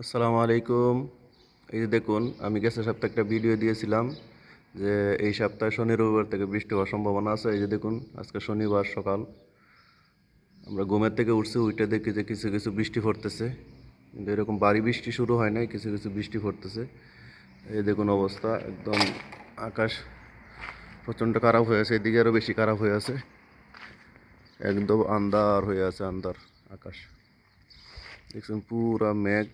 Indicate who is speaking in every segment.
Speaker 1: আসসালামু আলাইকুম। এই যে দেখুন, আমি গেছে সপ্তাহে একটা ভিডিও দিয়েছিলাম যে এই সপ্তাহে শনি রবিবার থেকে বৃষ্টি হওয়ার সম্ভাবনা আছে। এই যে দেখুন, আজকে শনিবার সকাল। আমরা ঘুমের থেকে উঠছি উইটে দেখি যে কিছু কিছু বৃষ্টি পড়তেছে। কিন্তু এরকম বাড়ি বৃষ্টি শুরু হয় নাই, কিছু কিছু বৃষ্টি পড়তেছে। এই দেখুন অবস্থা, একদম আকাশ প্রচণ্ড খারাপ হয়ে আছে, এদিকে আরও বেশি খারাপ হয়ে আছে। একদম আন্দার হয়ে আছে আন্দার আকাশ। দেখছেন পুরা মেঘ।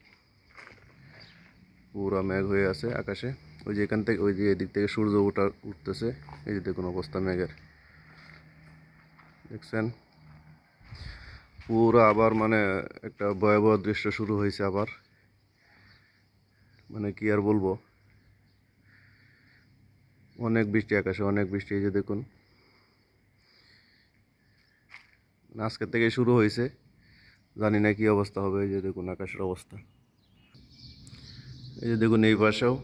Speaker 1: পুরা মেঘ হয়ে আছে আকাশে। ওই যে এখান থেকে, ওই যে এদিক থেকে সূর্য উঠা, উঠতেছে। এই যে দেখুন অবস্থা মেঘের। দেখছেন? পুরো আবার মানে একটা ভয়াবহ দৃশ্য শুরু হয়েছে আবার। মানে কি আর বলব? অনেক বৃষ্টি আকাশে, অনেক বৃষ্টি, এই যে দেখুন। মানে আজকের থেকে শুরু হয়েছে। জানি না কি অবস্থা হবে, এই যে দেখুন আকাশের অবস্থা। এই যে দেখুন এই ভাষাও।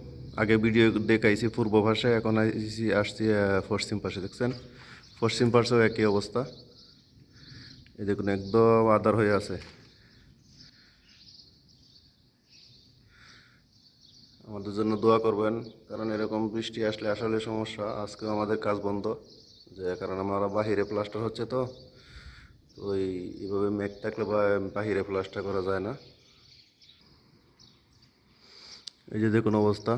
Speaker 1: আগে ভিডিও দেখাইছি পূর্ব ভাষায়, এখন আইসি আসছি পশ্চিম পাশে, দেখছেন? পশ্চিম পাশেও একই অবস্থা। এই দেখুন, একদম আদার হয়ে আছে। আমাদের জন্য দোয়া করবেন, কারণ এরকম বৃষ্টি আসলে আসলে সমস্যা। আজকেও আমাদের কাজ বন্ধ, যে কারণ আমরা বাহিরে প্লাস্টার হচ্ছে তো। তো ওই এইভাবে মেঘ থাকলে বাহিরে প্লাস্টার করা যায় না। এই যে দেখুন অবস্থা।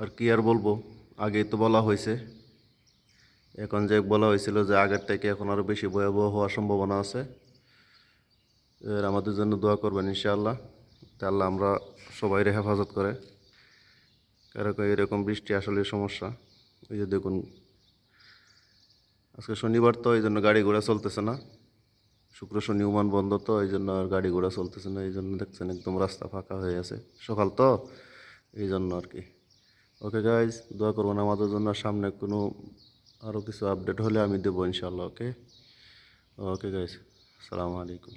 Speaker 1: আর কি আর বলব? আগেই তো বলা হয়েছে। এখন যে বলা হয়েছিল যে আগের থেকে এখন আরও বেশি ভয়াবহ হওয়ার সম্ভাবনা আছে। এর আমাদের জন্য দোয়া করবেন ইনশাআল্লাহ। আল্লাহ আমরা সবাইরে হেফাজত করে কারও এরকম বৃষ্টি আসলে সমস্যা। এই যে দেখুন, আজকে শনিবার তো এই জন্য গাড়ি ঘোড়া চলতেছে না। শুক্র শনি উমান বন্ধ তো, এই জন্য আর গাড়ি ঘোড়া চলতেছে না, এই জন্য দেখছেন একদম রাস্তা ফাঁকা হয়ে আছে। সকাল তো, এই জন্য আর কি। ওকে গাইজ দোয়া না আমাদের জন্য সামনে কোনো আরও কিছু আপডেট হলে আমি দেবো ইনশাল্লাহ ওকে ওকে গাইজ আসসালামু আলাইকুম।